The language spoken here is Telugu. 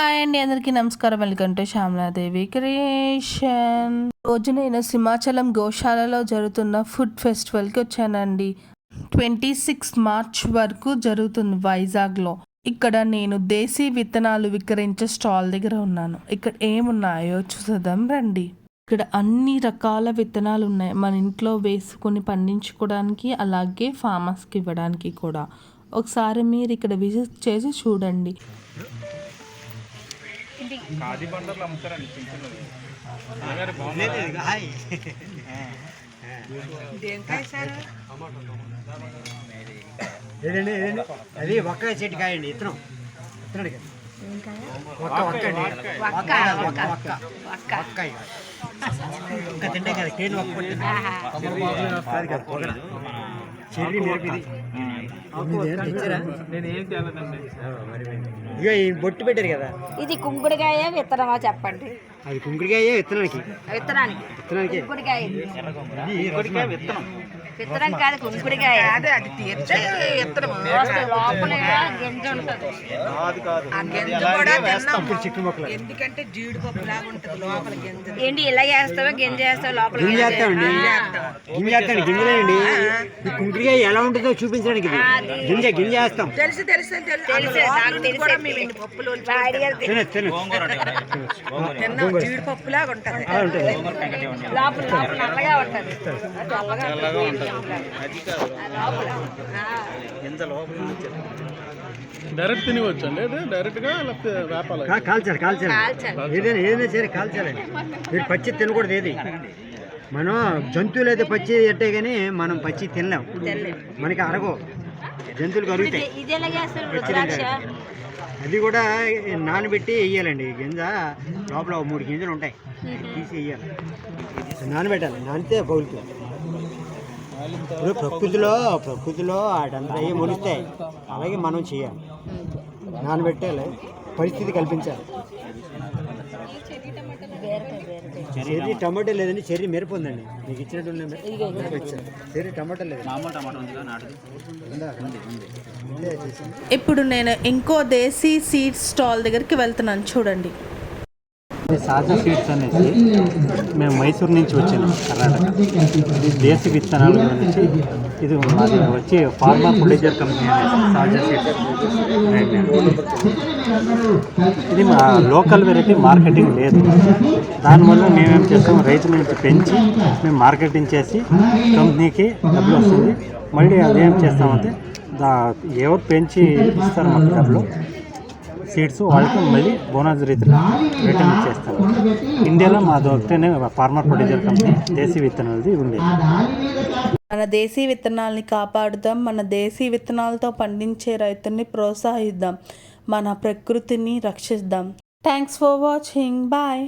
హాయ్ అండి అందరికీ నమస్కారం. Welcome to Shyamaladevi creation. రోజు నేను సింహాచలం గోశాలలో జరుగుతున్న ఫుడ్ ఫెస్టివల్కి వచ్చానండి. ట్వంటీ సిక్స్ మార్చ్ వరకు జరుగుతుంది వైజాగ్లో. ఇక్కడ నేను దేశీ విత్తనాలు విక్రయించే స్టాల్ దగ్గర ఉన్నాను. ఇక్కడ ఏమున్నాయో చూసేద్దాం రండి. ఇక్కడ అన్ని రకాల విత్తనాలు ఉన్నాయి. మన ఇంట్లో వేసుకొని పండించుకోవడానికి అలాగే ఫార్మర్స్కి ఇవ్వడానికి కూడా. ఒకసారి మీరు ఇక్కడ విజిట్ చేసి చూడండి. ఖాదీ బండర్లు అమ్ముతారండి చిన్న చిన్నది అది ఒక్క చెట్టు కాయండి ఇత్తనం. ఇత్తనాడు కదా ఒక్క ఒక్క అండి. ఒక్క ఒక్క ఒక్క ఒక్క ఇక. ఒక్క తింటే కదా కేన్ ఒక్క. చెర్రీ ఇగో ఈ బొట్టు పెట్టారు కదా. ఇది కుంకుడుకాయ విత్తనమా చెప్పండి? అది కుంకుడికాయ విత్తనానికి. విత్తనానికి. విత్తనానికి. కుంకుడుకాయ విత్తనం. విత్తనం కాదు కుంకుడుకాయ అది తీర్చే విత్తనం లోపల గింజ ఉంటుంది. కాదు కాదు. గింజ కూడా తిన్నాం ఎందుకంటే జీడిపప్పు లాగా ఉంటది లోపల గింజ. ఏంటి ఇలా చేస్తావా గింజ చేస్తావా లోపల గింజ చేస్తామండి. గింజ చేస్తాండి గింజలేండి? కుంకుడికాయ ఎలా ఉంటుందో చూపించడానికి ఇది. గింజ గింజ చేస్తాం. తెలుసు తెలుసు తెలుసు. జీడిపప్పు లాగా ఉంటది. లోపల నల్లగా ఉంటుంది. డైరెక్ట్ తినవచ్చు అండి అది డైరెక్ట్గా లేకపోతే వేపాలి కాల్చాలి కాల్చాలి. కాల్చాలి. ఏదైనా ఏదైనా సరే కాల్చాలండి మీరు పచ్చి తినకూడదు ఏది. మనం జంతువులు అయితే పచ్చి తింటే కానీ మనం పచ్చి తినలేం. మనకి అరగవు. జంతువులు కరుగుతాయి. అది కూడా నానబెట్టి వేయాలండి. గింజ లోపల మూడు గింజలు ఉంటాయి. తీసి వేయాలి. నానబెట్టాలి. నానితే పగులుతుంది ఇప్పుడు ప్రకృతిలో ప్రకృతిలో వాటంతా అవి మొలుస్తాయి అలాగే మనం చేయాలి. నానబెట్టాలి. పరిస్థితి కల్పించాలి. చెర్రీ టమాటో లేదండి చెర్రీ మిరప ఉందండి. మీకు ఇచ్చినట్టు చెర్రీ టమాటో లేదు. ఇప్పుడు నేను ఇంకో దేశీ సీడ్ స్టాల్ దగ్గరికి వెళ్తున్నాను. చూడండి. సాజా సీడ్స్ అనేసి మేము మైసూర్ నుంచి వచ్చాము కర్ణాటక. ఇది దేశ విత్తనాల గురించి ఇది మాది వచ్చి ఫార్మా ప్రొడ్యూసర్ కంపెనీ అనేసి సాజా సీడ్స్ ఇది మా లోకల్ వెరైటీ మార్కెటింగ్ లేదు. దానివల్ల మేమేం చేస్తాం రైతు నుంచి పెంచి మేము మార్కెటింగ్ చేసి కంపెనీకి డబ్బులు వస్తుంది. మళ్ళీ అదేం చేస్తామంటే దా ఎవరు పెంచి ఇస్తారు మాకు డబ్బులు సీడ్స్ వాళ్ళకి మళ్ళీ బోనస్ రీతిలో రిటర్న్ ఇచ్చేస్తాను ఇండియాలో మా ఒకటేనే ఫార్మర్ ప్రొడ్యూసర్ కంపెనీ దేశీ విత్తనాలది ఉండేది మన దేశీ విత్తనాల్ని కాపాడుదాం మన దేశీ విత్తనాలతో పండించే రైతుల్ని ప్రోత్సహిద్దాం మన ప్రకృతిని రక్షిద్దాం. Thanks for watching bye